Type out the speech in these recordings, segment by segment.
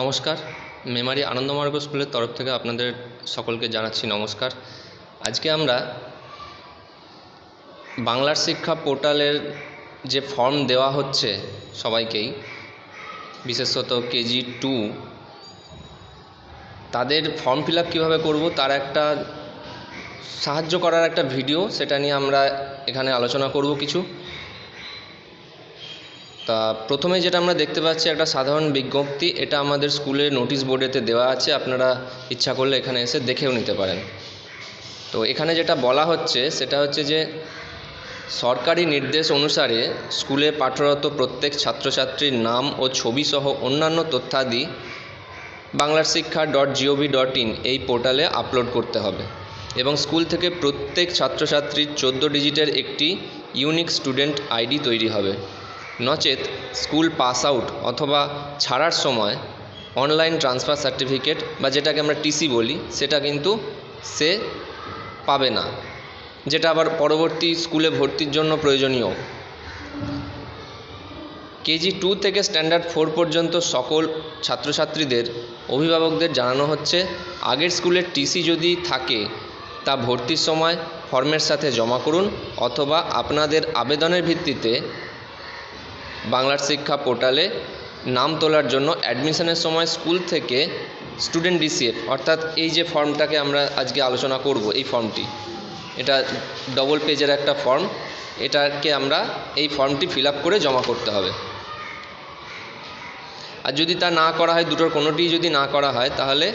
নমস্কার। মেমারি আনন্দমার্গ স্কুলের তরফ থেকে আপনাদের সকলকে জানাচ্ছি নমস্কার। আজকে আমরা বাংলার শিক্ষা পোর্টালের যে ফর্ম দেওয়া হচ্ছে সবাইকেই, বিশেষত কেজি টু, তাদের ফর্ম ফিল আপ কীভাবে করব তার একটা সাহায্য করার একটা ভিডিও, সেটা নিয়ে আমরা এখানে আলোচনা করব কিছু। তা প্রথমে যেটা আমরা দেখতে পাচ্ছি, একটা সাধারণ বিজ্ঞপ্তি, এটা আমাদের স্কুলের নোটিশ বোর্ডেতে দেওয়া আছে, আপনারা ইচ্ছা করলে এখানে এসে দেখেও নিতে পারেন। তো এখানে যেটা বলা হচ্ছে, সেটা হচ্ছে যে সরকারি নির্দেশ অনুসারে স্কুলে পাঠরত প্রত্যেক ছাত্রছাত্রীর নাম ও ছবিসহ অন্যান্য তথ্যাদি বাংলার শিক্ষা ডট জিওভি ডট ইন এই পোর্টালে আপলোড করতে হবে এবং স্কুল থেকে প্রত্যেক ছাত্রছাত্রীর চোদ্দ ডিজিটের একটি ইউনিক স্টুডেন্ট আইডি তৈরি হবে। নচেত স্কুল পাস আউট অথবা ছাড়ার সময় অনলাইন ট্রান্সফার সার্টিফিকেট বা যেটাকে আমরা টিসি বলি, সেটা কিন্তু সে পাবে না, যেটা আবার পরবর্তী স্কুলে ভর্তির জন্য প্রয়োজনীয়। কেজি টু থেকে স্ট্যান্ডার্ড ফোর পর্যন্ত সকল ছাত্রছাত্রীদের, অভিভাবকদের জানানো হচ্ছে, আগের স্কুলের টিসি যদি থাকে, তা ভর্তির সময় ফর্মের সাথে জমা করুন অথবা আপনাদের আবেদনের ভিত্তিতে বাংলার শিক্ষা পোর্টালে নাম তোলার জন্য অ্যাডমিশনের সময় স্কুল থেকে স্টুডেন্ট ডিসিএফ, অর্থাৎ এই যে ফর্মটাকে আমরা আজকে আলোচনা করব, এই ফর্মটি, এটা ডবল পেজের একটা ফর্ম এটাকে আমরা এই ফর্মটি ফিল করে জমা করতে হবে। আর যদি তা না করা হয়, দুটোর কোনোটিই যদি না করা হয়, তাহলে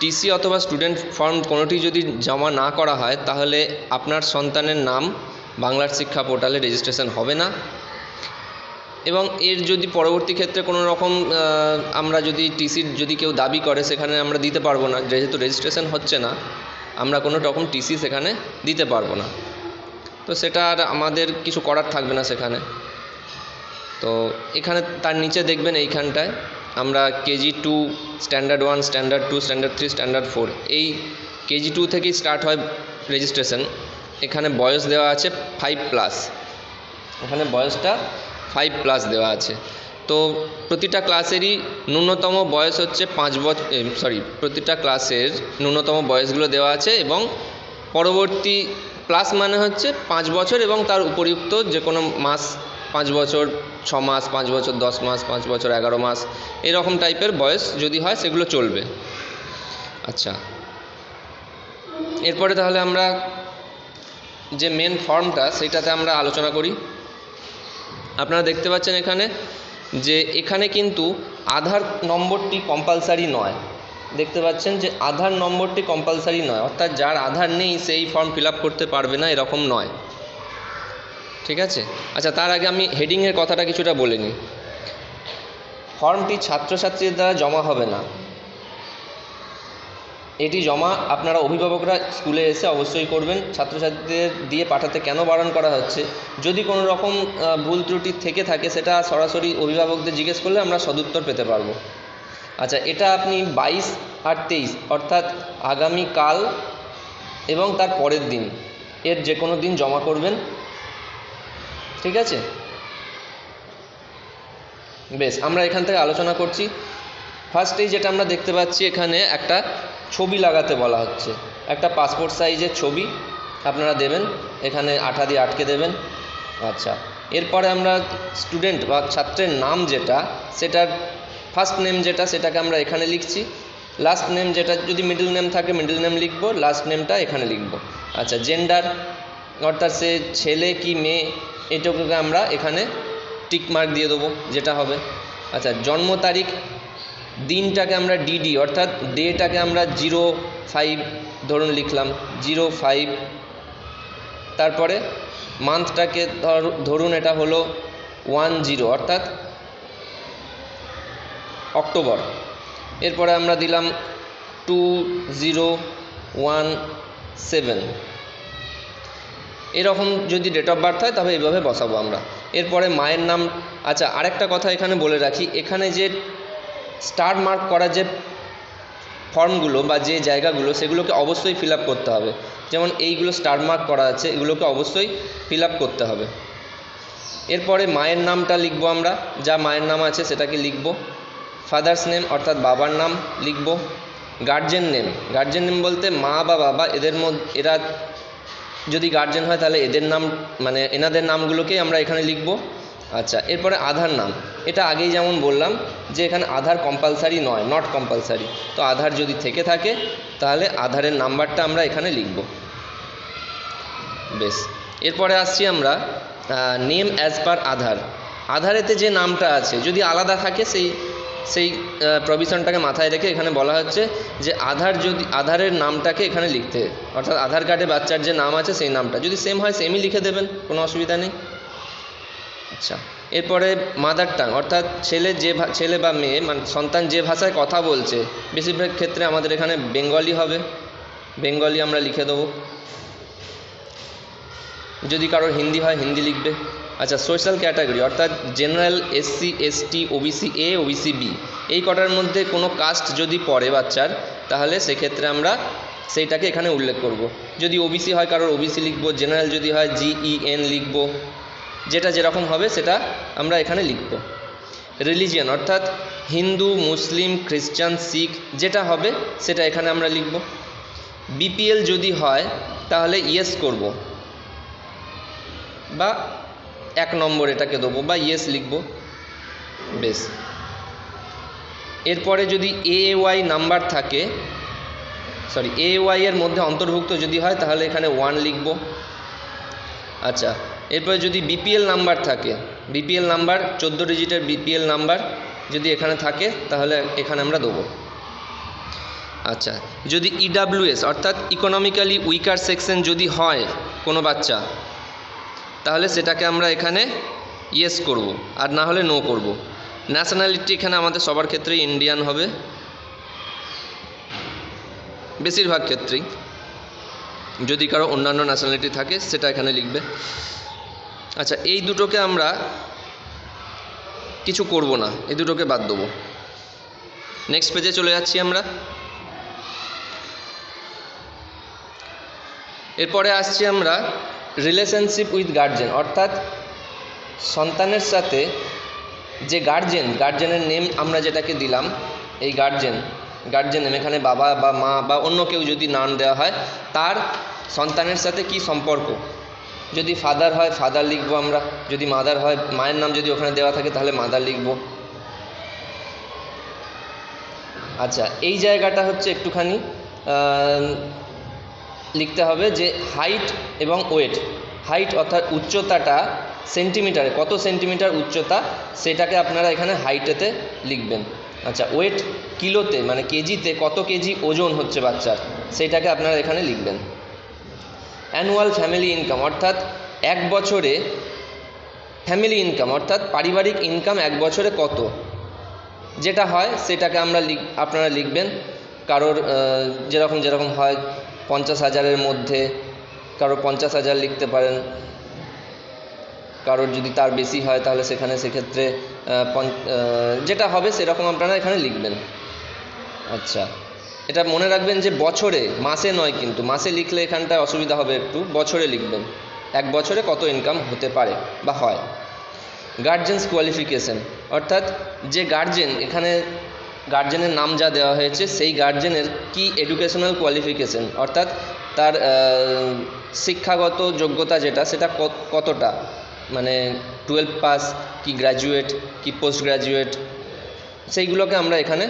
টিসি অথবা স্টুডেন্ট ফর্ম কোনোটি যদি জমা না করা হয়, তাহলে আপনার সন্তানের নাম বাংলার শিক্ষা পোর্টালে রেজিস্ট্রেশন হবে না। এবং এর যদি পরবর্তী ক্ষেত্রে কোনো রকম আমরা যদি টিসির যদি কেউ দাবি করে, সেখানে আমরা দিতে পারব না। যেহেতু রেজিস্ট্রেশন হচ্ছে না, আমরা কোনো রকম টিসি সেখানে দিতে পারব না। তো সেটা আর আমাদের কিছু করার থাকবে না সেখানে। তো এখানে তার নিচে দেখবেন এইখানটায় আমরা KG two standard one standard two standard three standard four এই কেজি টু থেকেই স্টার্ট হয় রেজিস্ট্রেশন এখানে বয়স দেওয়া আছে ফাইভ প্লাস এখানে বয়সটা ফাইভ প্লাস দেওয়া আছে। তো প্রতিটা ক্লাসেরই ন্যূনতম বয়স হচ্ছে পাঁচ বছর সরি প্রতিটা ক্লাসের ন্যূনতম বয়সগুলো দেওয়া আছে এবং পরবর্তী প্লাস মানে হচ্ছে পাঁচ বছর এবং তার উপরিউক্ত যে কোনো মাস, পাঁচ বছর, ছ মাস, পাঁচ বছর, দশ মাস, পাঁচ বছর, এগারো মাস, এরকম টাইপের বয়স যদি হয় সেগুলো চলবে। আচ্ছা। এরপরে তাহলে আমরা যে মেন ফর্মটা সেইটাতে আমরা আলোচনা করি। আপনারা দেখতে পাচ্ছেন এখানে যে এখানে কিন্তু আধার নম্বরটি কম্পালসারি নয়। দেখতে পাচ্ছেন যে আধার নম্বরটি কম্পালসারি নয়, অর্থাৎ যার আধার নেই সেই ফর্ম ফিল করতে পারবে না, এরকম নয়। ঠিক আছে? আচ্ছা তার আগে আমি হেডিংয়ের কথাটা কিছুটা বলে নিই। ফর্মটি ছাত্রছাত্রীদের দ্বারা জমা হবে না। এটি জমা আপনারা অভিভাবকরা স্কুলে এসে অবশ্যই করবেন। ছাত্রছাত্রীদের দিয়ে পাঠাতে কেন বারণ করা হচ্ছে? যদি কোনো রকম ভুল ত্রুটি থেকে থাকে, সেটা সরাসরি অভিভাবকদের জিজ্ঞেস করলে আমরা সদুত্তর পেতে পারব। আচ্ছা এটা আপনি বাইশ আর তেইশ, অর্থাৎ আগামীকাল এবং তার পরের দিন, এর যে কোনো দিন জমা করবেন। ঠিক আছে? বেশ, আমরা এখান থেকে আলোচনা করছি। ফার্স্টেই যেটা আমরা দেখতে পাচ্ছি এখানে একটা ছবি লাগাতে বলা হচ্ছে। একটা পাসপোর্ট সাইজের ছবি আপনারা দেবেন, এখানে আঠা দিয়ে আটকে দেবেন। আচ্ছা এরপরে আমরা স্টুডেন্ট বা ছাত্রের নাম যেটা, সেটার ফার্স্ট নেম যেটা, সেটাকে আমরা এখানে লিখছি। লাস্ট নেম যেটা, যদি মিডল নেম থাকে মিডল নেম লিখব লাস্ট নেমটা এখানে লিখব। আচ্ছা জেন্ডার অর্থাৎ সে ছেলে কি মেয়ে, এটুকুকে আমরা এখানে টিক মার্ক দিয়ে দেবো, যেটা হবে। আচ্ছা জন্ম তারিখ দিনটাকে আমরা ডিডি অর্থাৎ ডেটাকে আমরা জিরো ফাইভ, ধরুন লিখলাম, জিরো ফাইভ। তারপরে মান্থটাকে ধর, ধরুন এটা হলো ওয়ান জিরো, অর্থাৎ অক্টোবর। এরপরে আমরা দিলাম টু জিরো ওয়ান সেভেন। এরকম যদি ডেট অফ বার্থ হয় তবে এইভাবে বসাবো আমরা। এরপরে মায়ের নাম আচ্ছা আরেকটা কথা এখানে বলে রাখি। এখানে যে স্টার মার্ক করা যে ফর্মগুলো বা যে জায়গাগুলো, সেগুলোকে অবশ্যই ফিল করতে হবে। যেমন এইগুলো স্টার মার্ক করা আছে, এগুলোকে অবশ্যই ফিল করতে হবে। এরপরে মায়ের নামটা লিখব আমরা। যা মায়ের নাম আছে সেটাকে লিখব। ফাদার্স নেম অর্থাৎ বাবার নাম লিখব। Guardian name. গার্জেন নেম বলতে মা বা বাবা, এদের মধ্যে এরা যদি গার্জেন হয় তাহলে এদের নাম মানে এনাদের নামগুলোকেই আমরা এখানে লিখব। আচ্ছা এরপরে আধার নাম। এটা আগেই যেমন বললাম যে এখানে আধার কম্পালসারি নয় নট কম্পালসারি তো আধার যদি থেকে থাকে, তাহলে আধারের নাম্বারটা আমরা এখানে লিখব। বেশ, এরপরে আসছি আমরা নেম অ্যাজ পার আধার। আধারেতে যে নামটা আছে, যদি আলাদা থাকে, সেই সেই প্রভিশনটাকে মাথায় রেখে এখানে বলা হচ্ছে যে আধার যদি, আধারের নামটাকে এখানে লিখতে। অর্থাৎ আধার কার্ডে বাচ্চার যে নাম আছে, সেই নামটা। যদি সেম হয় সেমই লিখে দেবেন, কোনো অসুবিধা নেই। আচ্ছা। এরপরে মাদার টাং অর্থাৎ ছেলে যে ছেলে বা মেয়ে মানে সন্তান যে ভাষায় কথা বলছে, বেশিরভাগ ক্ষেত্রে আমাদের এখানে বেঙ্গলি হবে। বেঙ্গলি আমরা লিখে দেবো। যদি কারোর হিন্দি হয়, হিন্দি লিখবে। আচ্ছা সোশ্যাল ক্যাটাগরি অর্থাৎ general SC ST OBC A OBC B এই কটার মধ্যে কোনো কাস্ট যদি পড়ে বাচ্চার, তাহলে সেক্ষেত্রে আমরা সেইটাকে এখানে উল্লেখ করব। যদি ওবিসি হয়, কারোর ওবিসি লিখব জেনারেল যদি হয় জিইএন লিখব। যেটা যেরকম হবে সেটা আমরা এখানে লিখব। রিলিজিয়ান অর্থাৎ হিন্দু, মুসলিম, খ্রিস্টান, শিখ, যেটা হবে সেটা এখানে আমরা লিখব। বিপিএল যদি হয়, তাহলে ইয়েস করব। বা এক নম্বর এটাকে দেবো বা ইয়েস লিখব। বেশ। এরপরে যদি এ ওয়াই নাম্বার থাকে সরি এ ওয়াই এর মধ্যে অন্তর্ভুক্ত যদি হয়, তাহলে এখানে ওয়ান লিখব। আচ্ছা এরপরে যদি বিপিএল নাম্বার থাকে বিপিএল নাম্বার চোদ্দ ডিজিটের বিপিএল নাম্বার যদি এখানে থাকে, তাহলে এখানে আমরা দেবো। আচ্ছা যদি ইডাব্লিউএস অর্থাৎ ইকোনমিক্যালি উইকার সেকশন যদি হয় কোনো বাচ্চা, তাহলে সেটাকে আমরা এখানে ইয়েস করব, আর না হলে নো করব। ন্যাশনালিটি এখানে আমাদের সবার ক্ষেত্রেই ইন্ডিয়ান হবে। বেশিরভাগ ক্ষেত্রেই। যদি কারও অন্যান্য ন্যাশনালিটি থাকে, সেটা এখানে লিখবে। আচ্ছা এই দুটোকে আমরা কিছু করব না, এই দুটোকে বাদ দেবো। নেক্সট পেজে চলে যাচ্ছি আমরা। এরপরে আসছি আমরা রিলেশনশিপ উইথ গার্জেন অর্থাৎ সন্তানের সাথে যে গার্জেন গার্জেনের নেম আমরা যেটাকে দিলাম, এই গার্জেন গার্জেন নেম এখানে বাবা বা মা বা অন্য কেউ যদি নাম দেওয়া হয়, তার সন্তানের সাথে কি সম্পর্ক? যদি ফাদার হয় ফাদার লিখব আমরা। যদি মাদার হয়, মায়ের নাম যদি ওখানে দেওয়া থাকে, তাহলে মাদার লিখব। আচ্ছা এই জায়গাটা হচ্ছে একটুখানি লিখতে হবে যে হাইট এবং ওয়েট হাইট অর্থাৎ উচ্চতাটা সেন্টিমিটারে কত সেন্টিমিটার উচ্চতা? সেটাকে আপনারা এখানে হাইটেতে লিখবেন। আচ্ছা ওয়েট কিলোতে মানে কেজিতে কত কেজি ওজন হচ্ছে বাচ্চার? সেটাকে আপনারা এখানে লিখবেন। অ্যানুয়াল ফ্যামিলি ইনকাম অর্থাৎ এক বছরে ফ্যামিলি ইনকাম অর্থাৎ পারিবারিক ইনকাম এক বছরে কত? যেটা হয় সেটাকে আমরা লিখ, আপনারা লিখবেন। কারোর যেরকম যেরকম হয় পঞ্চাশ হাজারের মধ্যে কারোর পঞ্চাশ হাজার লিখতে পারেন। কারোর যদি তার বেশি হয় তাহলে সেখানে সেক্ষেত্রে যেটা হবে সেরকম আপনারা এখানে লিখবেন। আচ্ছা। এটা মনে রাখবেন যে বছরে, মাসে নয় কিন্তু, মাসে লিখলে এখানটায় অসুবিধা হবে একটু, বছরে লিখবেন। এক বছরে কত ইনকাম হতে পারে বা হয়? গার্জেন্স কোয়ালিফিকেশন অর্থাৎ যে গার্জেন এখানে গার্জেনের নাম যা দেওয়া হয়েছে, সেই গার্জেনের কি এডুকেশনাল কোয়ালিফিকেশন অর্থাৎ তার শিক্ষাগত যোগ্যতা যেটা, সেটা কত- কতটা? মানে টুয়েলভ পাস কি গ্র্যাজুয়েট কি পোস্ট গ্র্যাজুয়েট সেইগুলোকে আমরা এখানে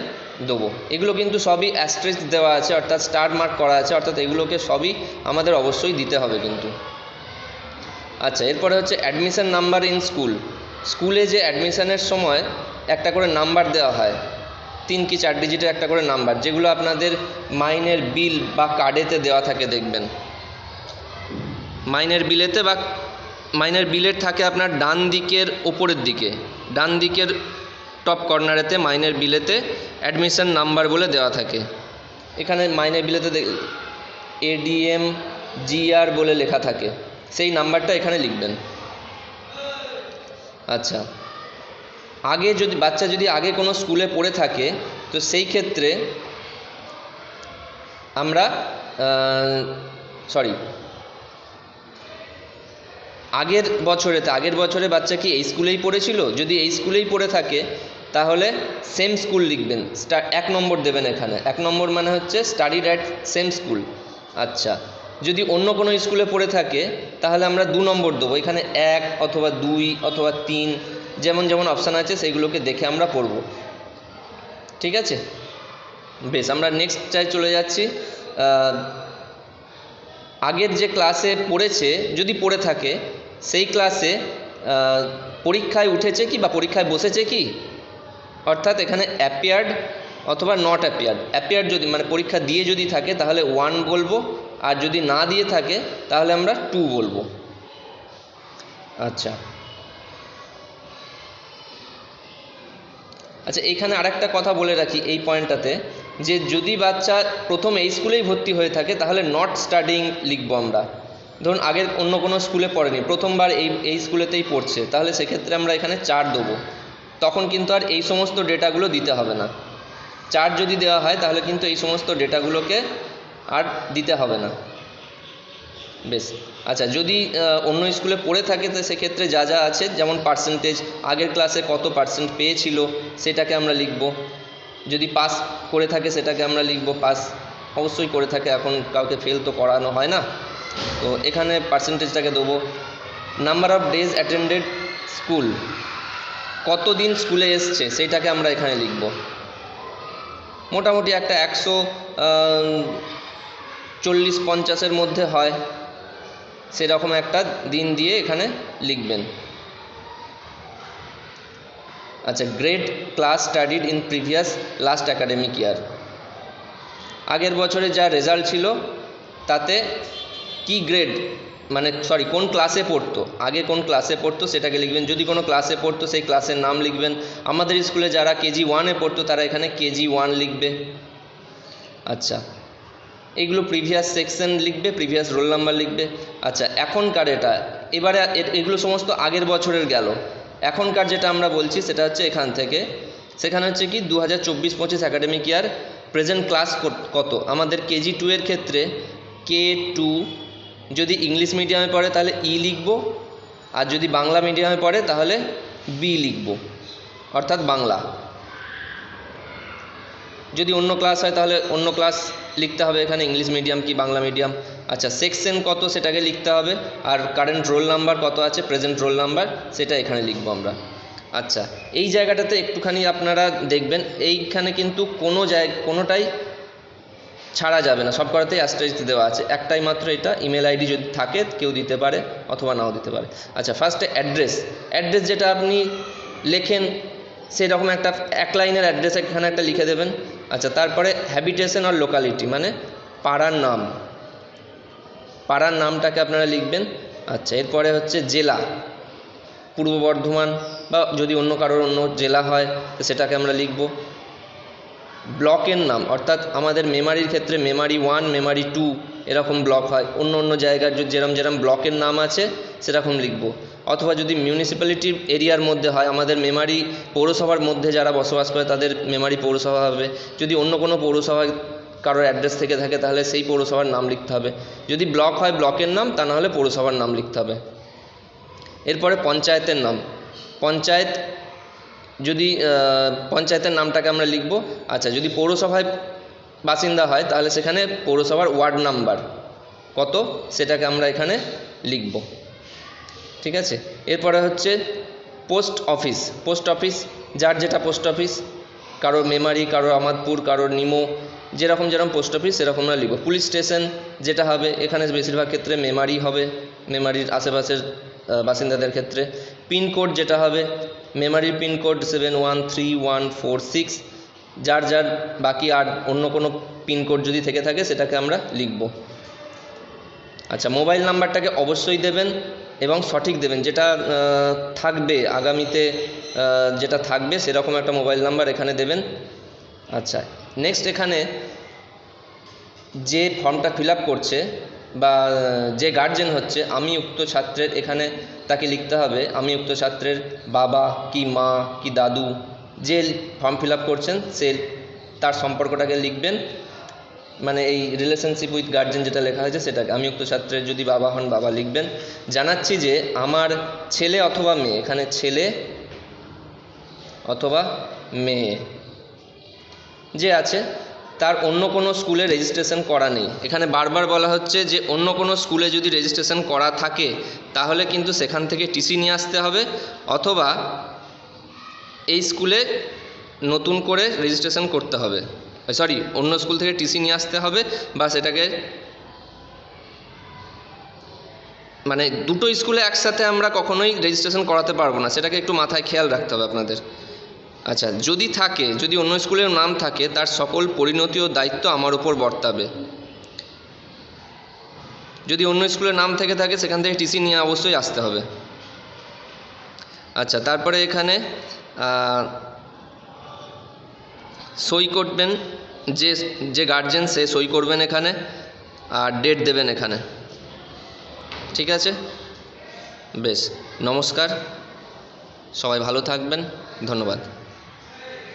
দেবো। এগুলো কিন্তু সবই অ্যাস্ট্রেস দেওয়া আছে, অর্থাৎ স্টার মার্ক করা আছে, অর্থাৎ এগুলোকে সবই আমাদের অবশ্যই দিতে হবে কিন্তু। আচ্ছা এরপরে হচ্ছে অ্যাডমিশান নাম্বার ইন স্কুল স্কুলে যে অ্যাডমিশানের সময় একটা করে নাম্বার দেওয়া হয়, তিন কি চার ডিজিটের একটা করে নাম্বার যেগুলো আপনাদের মাইনের বিল বা কার্ডেতে দেওয়া থাকে, দেখবেন। মাইনের বিলেতে বা মাইনের বিলের থাকে আপনার ডান দিকের ওপরের দিকে। ডান দিকের টপ কর্নারেতে, মাইনের বিলেতে অ্যাডমিশন নাম্বার বলে দেওয়া থাকে। এখানে মাইনের বিলেতে এডিএম, জিআর বলে লেখা থাকে। সেই নাম্বারটা এখানে লিখবেন। আচ্ছা। আগে যদি, বাচ্চা যদি আগে কোনো স্কুলে পড়ে থাকে, তো সেই ক্ষেত্রে আমরা সরি আগের বছরেতে, আগের বছরে বাচ্চা কি এই স্কুলেই পড়েছিল? যদি এই স্কুলেই পড়ে থাকে, তাহলে সেম স্কুল লিখবেন। স্টা, এক নম্বর দেবেন এখানে। এক নম্বর মানে হচ্ছে স্টাডিড অ্যাট সেম স্কুল আচ্ছা যদি অন্য কোনো স্কুলে পড়ে থাকে, তাহলে আমরা দু নম্বর দেবো। এখানে এক অথবা দুই অথবা তিন, যেমন যেমন অপশান আছে সেইগুলোকে দেখে আমরা পড়ব। ঠিক আছে? বেশ, আমরা নেক্সট চাই চলে যাচ্ছি। আগের যে ক্লাসে পড়েছে, যদি পড়ে থাকে সেই ক্লাসে পরীক্ষায় উঠেছে কি বা পরীক্ষায় বসেছে কি? অর্থাৎ এখানে অ্যাপিয়ার্ড অথবা নট অ্যাপিয়ার্ড অ্যাপিয়ার্ড যদি মানে পরীক্ষা দিয়ে যদি থাকে, তাহলে ওয়ান বলব, আর যদি না দিয়ে থাকে, তাহলে আমরা টু বলব। আচ্ছা। আচ্ছা এখানে আরেকটা কথা বলে রাখি এই পয়েন্টটাতে, যে যদি বাচ্চা প্রথম এই স্কুলেই ভর্তি হয়ে থাকে, তাহলে নট স্টাডিং লিখব আমরা। ধরুন আগের অন্য কোনো স্কুলে পড়েনি, প্রথমবার এই এই স্কুলেতেই পড়ছে, তাহলে সেক্ষেত্রে আমরা এখানে চার দেবো। তখন কিন্তু আর এই সমস্ত ডেটাগুলো দিতে হবে না। চার যদি দেওয়া হয়, তাহলে কিন্তু এই সমস্ত ডেটাগুলোকে আর দিতে হবে না। বেশ আচ্ছা যদি অন্য স্কুলে পড়ে থাকে, তো সেক্ষেত্রে যা যা আছে, যেমন পার্সেন্টেজ আগের ক্লাসে কত পার্সেন্ট পেয়েছিল, সেটাকে আমরা লিখব। যদি পাস করে থাকে, সেটাকে আমরা লিখব পাস অবশ্যই করে থাকে, এখন কাউকে ফেল তো করানো হয় না। তো এখানে পার্সেন্টেজটাকে দেবো। Number of days attended school কতদিন স্কুলে এসছে, সেইটাকে আমরা এখানে লিখব। মোটামুটি একটা একশো চল্লিশ, পঞ্চাশের মধ্যে হয়। সেরকম একটা দিন দিয়ে এখানে লিখবেন। আচ্ছা grade class studied in previous last academic year আগের বছরে যা রেজাল্ট ছিল, তাতে কি গ্রেড মানে সরি কোন ক্লাসে পড়তো? আগে কোন ক্লাসে পড়তো, সেটাকে লিখবেন। যদি কোনো ক্লাসে পড়তো, সেই ক্লাসের নাম লিখবেন। আমাদের স্কুলে যারা কেজি ওয়ানে পড়তো, তারা এখানে কেজি ওয়ান লিখবে। আচ্ছা। এগুলো প্রিভিয়াস সেকশন লিখবে প্রিভিয়াস রোল নাম্বার লিখবে। আচ্ছা এখনকার এটা। এবারে এগুলো সমস্ত আগের বছরের গেল। এখনকার যেটা আমরা বলছি, সেটা হচ্ছে এখান থেকে। সেখানে হচ্ছে কি দু হাজার চব্বিশ পঁচিশ অ্যাকাডেমিক ইয়ার প্রেজেন্ট ক্লাস কত? আমাদের কেজি টু এর ক্ষেত্রে কে টু যদি ইংলিশ মিডিয়ামে পড়ে তাহলে ই লিখব, আর যদি বাংলা মিডিয়ামে পড়ে তাহলে বি লিখব, অর্থাৎ বাংলা। যদি অন্য ক্লাস হয় তাহলে অন্য ক্লাস লিখতে হবে এখানে, ইংলিশ মিডিয়াম কি বাংলা মিডিয়াম? আচ্ছা সেকশন কত সেটাকে লিখতে হবে, আর কারেন্ট রোল নাম্বার কত আছে, প্রেজেন্ট রোল নাম্বার, সেটা এখানে লিখব আমরা। আচ্ছা এই জায়গাটাতে একটুখানি আপনারা দেখবেন, এইখানে কিন্তু কোনো জায়গা কোনোটাই ছাড়া যাবে না। সব করাতেই অ্যাস্টারিস্ক দেওয়া আছে। একটাই মাত্র এটা ইমেল আইডি যদি থাকে, কেউ দিতে পারে, অথবা নাও দিতে পারে। আচ্ছা ফার্স্টে অ্যাড্রেস অ্যাড্রেস যেটা আপনি লেখেন, সেরকম একটা, এক লাইনের অ্যাড্রেস এখানে একটা লিখে দেবেন। আচ্ছা তারপরে হ্যাবিটেশন আর লোকালিটি মানে পাড়ার নাম। পাড়ার নামটাকে আপনারা লিখবেন। আচ্ছা এরপরে হচ্ছে জেলা। পূর্ব বর্ধমান, বা যদি অন্য কারোর অন্য জেলা হয় সেটাকে আমরা লিখব। ব্লকের নাম, অর্থাৎ আমাদের মেমারির ক্ষেত্রে মেমারি ওয়ান মেমারি টু এরকম ব্লক হয়। অন্য অন্য জায়গার যেরম যেরম ব্লকের নাম আছে, সেরকম লিখব। অথবা যদি মিউনিসিপ্যালিটির এরিয়ার মধ্যে হয়, আমাদের মেমারি পৌরসভার মধ্যে যারা বসবাস করে, তাদের মেমারি পৌরসভা হবে। যদি অন্য কোনো পৌরসভায় কারোর অ্যাড্রেস থেকে থাকে, তাহলে সেই পৌরসভার নাম লিখতে হবে। যদি ব্লক হয় ব্লকের নাম, তা নাহলে পৌরসভার নাম লিখতে হবে। এরপরে পঞ্চায়েতের নাম। পঞ্চায়েত যদি পঞ্চায়েতের নামটাকে আমরা লিখব। আচ্ছা যদি পৌরসভায় বাসিন্দা হয়, তাহলে সেখানে পৌরসভার ওয়ার্ড নাম্বার কত? সেটাকে আমরা এখানে লিখব। ঠিক আছে? এরপরে হচ্ছে পোস্ট অফিস। পোস্ট অফিস, যার যেটা পোস্ট অফিস, কারও মেমারি, কারও আমাদপুর কারও নিমো, যেরকম যেরকম পোস্ট অফিস, সেরকম আমরা লিখব। পুলিশ স্টেশন যেটা হবে, এখানে বেশিরভাগ ক্ষেত্রে মেমারি হবে, মেমারির আশেপাশের বাসিন্দাদের ক্ষেত্রে। পিনকোড যেটা হবে মেমারির pin code seven one three one four six, যার যার বাকি আর অন্য কোনো পিনকোড যদি থেকে থাকে সেটাকে আমরা লিখব। আচ্ছা মোবাইল নাম্বারটাকে অবশ্যই দেবেন এবং সঠিক দেবেন। যেটা থাকবে আগামীতে যেটা থাকবে সেরকম একটা মোবাইল নাম্বার এখানে দেবেন। আচ্ছা নেক্সট এখানে যে ফর্মটা ফিল করছে বা যে গার্জেন হচ্ছে, আমি উক্ত ছাত্রের এখানে তাকে লিখতে হবে, আমি উক্ত ছাত্রের বাবা কি মা কি দাদু, যে ফর্ম ফিল করছেন, সে তার সম্পর্কটাকে লিখবেন। মানে এই রিলেশনশিপ উইথ গার্জেন যেটা লেখা হয়েছে, সেটাকে, আমি উক্ত ছাত্রের যদি বাবা হন, বাবা লিখবেন। জানাচ্ছি যে, আমার ছেলে অথবা মেয়ে, এখানে ছেলে অথবা মেয়ে যে আছে তার অন্য কোনো স্কুলে রেজিস্ট্রেশন করা নেই। এখানে বারবার বলা হচ্ছে যে অন্য কোনো স্কুলে যদি রেজিস্ট্রেশন করা থাকে, তাহলে কিন্তু সেখান থেকে টিসি নিয়ে আসতে হবে, অথবা এই স্কুলে নতুন করে রেজিস্ট্রেশন করতে হবে। সরি অন্য স্কুল থেকে টিসি নিয়ে আসতে হবে, বা সেটাকে মানে দুটো স্কুলে একসাথে আমরা কখনোই রেজিস্ট্রেশন করাতে পারব না। সেটাকে একটু মাথায় খেয়াল রাখতে হবে আপনাদের। আচ্ছা যদি থাকে, যদি অন্য স্কুলের নাম থাকে, তার সকল পরিণতি ও দায়িত্ব আমার উপর বর্তাবে। যদি অন্য স্কুলের নাম থেকে থাকে, সেখান থেকে টিসি নিয়ে অবশ্যই আসতে হবে। আচ্ছা তারপরে এখানে সই করবেন যে যে গার্জেন সে সই করবেন এখানে, আর ডেট দেবেন এখানে। ঠিক আছে? বেশ, নমস্কার। সবাই ভালো থাকবেন। ধন্যবাদ।